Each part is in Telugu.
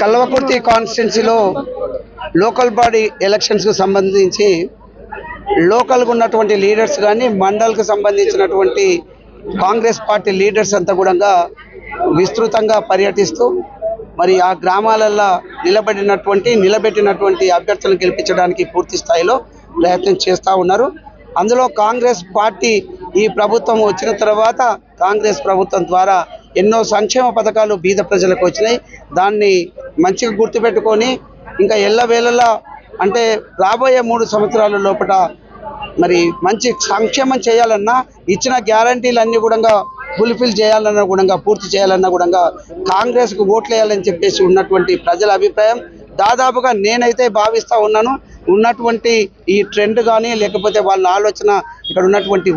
కల్వకుర్తి కాన్స్టిట్యున్సీలో లోకల్ బాడీ ఎలక్షన్స్కు సంబంధించి లోకల్గా ఉన్నటువంటి లీడర్స్ కానీ మండల్కి సంబంధించినటువంటి కాంగ్రెస్ పార్టీ లీడర్స్ అంతా కూడా విస్తృతంగా పర్యటిస్తూ మరి ఆ గ్రామాలల్లో నిలబడినటువంటి నిలబెట్టినటువంటి అభ్యర్థులను గెలిపించడానికి పూర్తి స్థాయిలో ప్రయత్నం చేస్తూ ఉన్నారు. అందులో కాంగ్రెస్ పార్టీ ఈ ప్రభుత్వం వచ్చిన తర్వాత కాంగ్రెస్ ప్రభుత్వం ద్వారా ఎన్నో సంక్షేమ పథకాలు బీద ప్రజలకు వచ్చినాయి. దాన్ని మంచిగా గుర్తుపెట్టుకొని ఇంకా ఎల్లవేళలా అంటే రాబోయే మూడు సంవత్సరాల లోపల మరి మంచి సంక్షేమం చేయాలన్నా ఇచ్చిన గ్యారంటీలన్నీ కూడా ఫుల్ఫిల్ చేయాలన్నా కూడా పూర్తి చేయాలన్నా కూడా కాంగ్రెస్కు ఓట్లేయాలని చెప్పేసి ఉన్నటువంటి ప్రజల అభిప్రాయం. దాదాపుగా నేనైతే భావిస్తూ ఉన్నాను ఉన్నటువంటి ఈ ట్రెండ్ కానీ లేకపోతే వాళ్ళ ఆలోచన ఇక్కడ ఉన్నటువంటి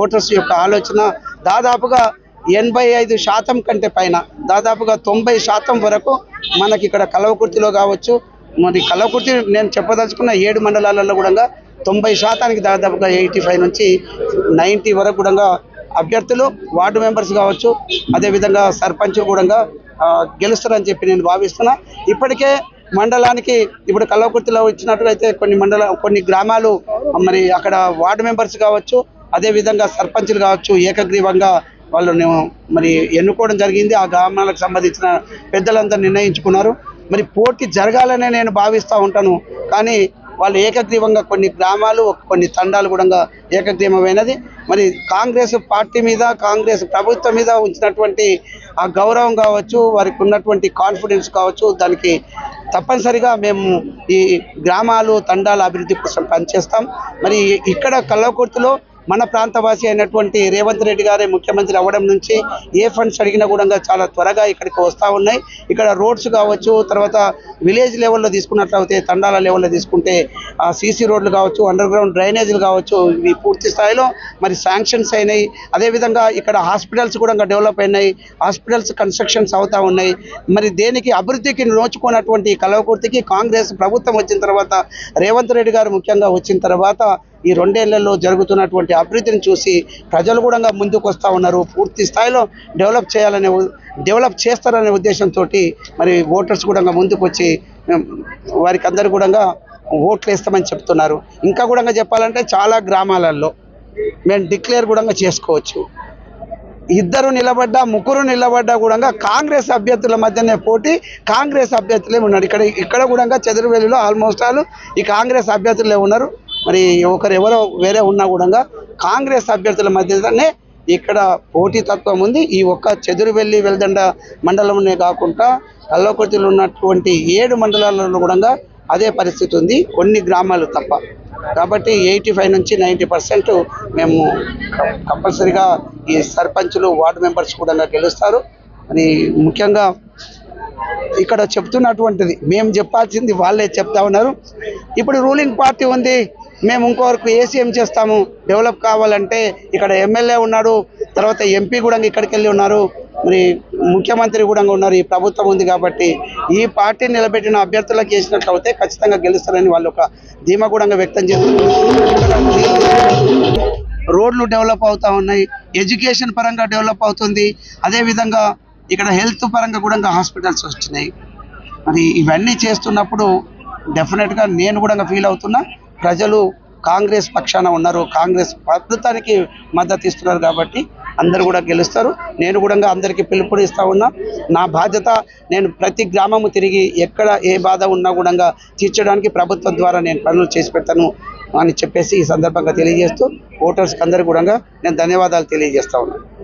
ఓటర్స్ యొక్క ఆలోచన దాదాపుగా ఎనభై ఐదు శాతం కంటే పైన దాదాపుగా తొంభై శాతం వరకు మనకి ఇక్కడ కలవకుర్తిలో కావచ్చు. మరి కలవకుర్తి నేను చెప్పదలుచుకున్న ఏడు మండలాలలో కూడా తొంభై శాతానికి దాదాపుగా ఎయిటీ ఫైవ్ నుంచి నైంటీ వరకు కూడా అభ్యర్థులు వార్డు మెంబర్స్ కావచ్చు అదేవిధంగా సర్పంచ్ కూడా గెలుస్తారని చెప్పి నేను భావిస్తున్నా. ఇప్పటికే మండలానికి ఇప్పుడు కల్వకుర్తిలో ఇచ్చినట్లయితే కొన్ని మండల కొన్ని గ్రామాలు మరి అక్కడ వార్డు మెంబర్స్ కావచ్చు అదేవిధంగా సర్పంచులు కావచ్చు ఏకగ్రీవంగా వాళ్ళని మరి ఎన్నుకోవడం జరిగింది. ఆ గ్రామాలకు సంబంధించిన పెద్దలంతా నిర్ణయించుకున్నారు. మరి పోటీ జరగాలనే నేను భావిస్తూ ఉంటాను. కానీ వాళ్ళు ఏకగ్రీవంగా కొన్ని గ్రామాలు కొన్ని తండాలు కూడా ఏకగ్రీవమైనది. మరి కాంగ్రెస్ పార్టీ మీద కాంగ్రెస్ ప్రభుత్వం మీద ఉంచినటువంటి ఆ గౌరవం కావచ్చు వారికి ఉన్నటువంటి కాన్ఫిడెన్స్ కావచ్చు దానికి తప్పనిసరిగా మేము ఈ గ్రామాలు తండాల అభివృద్ధి కోసం పనిచేస్తాం. మరి ఇక్కడ కల్లకుర్తిలో మన ప్రాంతవాసి అయినటువంటి రేవంత్ రెడ్డి గారే ముఖ్యమంత్రి అవ్వడం నుంచి ఏ ఫండ్స్ అడిగినా కూడా చాలా త్వరగా ఇక్కడికి వస్తూ ఉన్నాయి. ఇక్కడ రోడ్స్ కావచ్చు తర్వాత విలేజ్ లెవెల్లో తీసుకున్నట్లయితే తండాల లెవెల్లో తీసుకుంటే ఆ సీసీ రోడ్లు కావచ్చు అండర్ గ్రౌండ్ డ్రైనేజీలు కావచ్చు ఇవి పూర్తి స్థాయిలో మరి శాంక్షన్స్ అయినాయి. అదేవిధంగా ఇక్కడ హాస్పిటల్స్ కూడా డెవలప్ అయినాయి. హాస్పిటల్స్ కన్స్ట్రక్షన్స్ అవుతూ ఉన్నాయి. మరి దేనికి అభివృద్ధికి నోచుకున్నటువంటి కలవకుర్తికి కాంగ్రెస్ ప్రభుత్వం వచ్చిన తర్వాత రేవంత్ రెడ్డి గారు ముఖ్యంగా వచ్చిన తర్వాత ఈ రెండేళ్ళలో జరుగుతున్నటువంటి అభివృద్ధిని చూసి ప్రజలు కూడా ముందుకు వస్తూ ఉన్నారు. పూర్తి స్థాయిలో డెవలప్ చేయాలనే డెవలప్ చేస్తారనే ఉద్దేశంతో మరి ఓటర్స్ కూడా ముందుకు వచ్చి వారికి అందరు కూడా ఓట్లు వేస్తామని చెప్తున్నారు. ఇంకా కూడా చెప్పాలంటే చాలా గ్రామాలలో మేము డిక్లేర్ కూడా చేసుకోవచ్చు. ఇద్దరు నిలబడ్డా ముగ్గురు నిలబడ్డా కూడా కాంగ్రెస్ అభ్యర్థుల మధ్యనే పోటీ కాంగ్రెస్ అభ్యర్థులే ఉన్నారు. ఇక్కడ ఇక్కడ కూడా చదురువెల్లిలో ఆల్మోస్ట్ ఆల్ ఈ కాంగ్రెస్ అభ్యర్థులే ఉన్నారు. మరి ఒకరెవరో వేరే ఉన్నా కూడా కాంగ్రెస్ అభ్యర్థుల మధ్యనే ఇక్కడ పోటీ తత్వం ఉంది. ఈ ఒక్క చెదురువెల్లి వెల్దండ మండలంనే కాకుండా కల్లకుర్తిలో ఉన్నటువంటి ఏడు మండలాలలో కూడా అదే పరిస్థితి ఉంది. కొన్ని గ్రామాలు తప్ప. కాబట్టి ఎయిటీ ఫైవ్ నుంచి నైంటీ పర్సెంట్ మేము కం- కంపల్సరీగా ఈ సర్పంచులు వార్డు మెంబర్స్ కూడా గెలుస్తారు. అని ముఖ్యంగా ఇక్కడ చెప్తున్నటువంటిది మేము చెప్పాల్సింది వాళ్ళే చెప్తా ఉన్నారు. ఇప్పుడు రూలింగ్ పార్టీ ఉంది. మేము ఇంకోవరకు ఏసీఎం చేస్తాము? డెవలప్ కావాలంటే ఇక్కడ ఎమ్మెల్యే ఉన్నాడు తర్వాత ఎంపీ కూడా ఇక్కడికి వెళ్ళి ఉన్నారు మరి ముఖ్యమంత్రి కూడా ఉన్నారు ఈ ప్రభుత్వం ఉంది కాబట్టి ఈ పార్టీ నిలబెట్టిన అభ్యర్థులకు చేసినట్లయితే ఖచ్చితంగా గెలుస్తారని వాళ్ళు ఒక ధీమా కూడా వ్యక్తం చేస్తున్నారు. రోడ్లు డెవలప్ అవుతూ ఉన్నాయి ఎడ్యుకేషన్ పరంగా డెవలప్ అవుతుంది అదేవిధంగా ఇక్కడ హెల్త్ పరంగా కూడా హాస్పిటల్స్ వచ్చినాయి మరి ఇవన్నీ చేస్తున్నప్పుడు డెఫినెట్గా నేను కూడా ఫీల్ అవుతున్నా ప్రజలు కాంగ్రెస్ పక్షాన ఉన్నారు. కాంగ్రెస్ ప్రభుత్వానికి మద్దతు ఇస్తున్నారు కాబట్టి అందరు కూడా గెలుస్తారు. నేను కూడా అందరికీ పిలుపుని ఇస్తా ఉన్నా. నా బాధ్యత నేను ప్రతి గ్రామము తిరిగి ఎక్కడ ఏ బాధ ఉన్నా కూడా తీర్చడానికి ప్రభుత్వం ద్వారా నేను పనులు చేసి పెడతాను అని చెప్పేసి ఈ సందర్భంగా తెలియజేస్తూ ఓటర్స్కి అందరు కూడా నేను ధన్యవాదాలు తెలియజేస్తా ఉన్నాను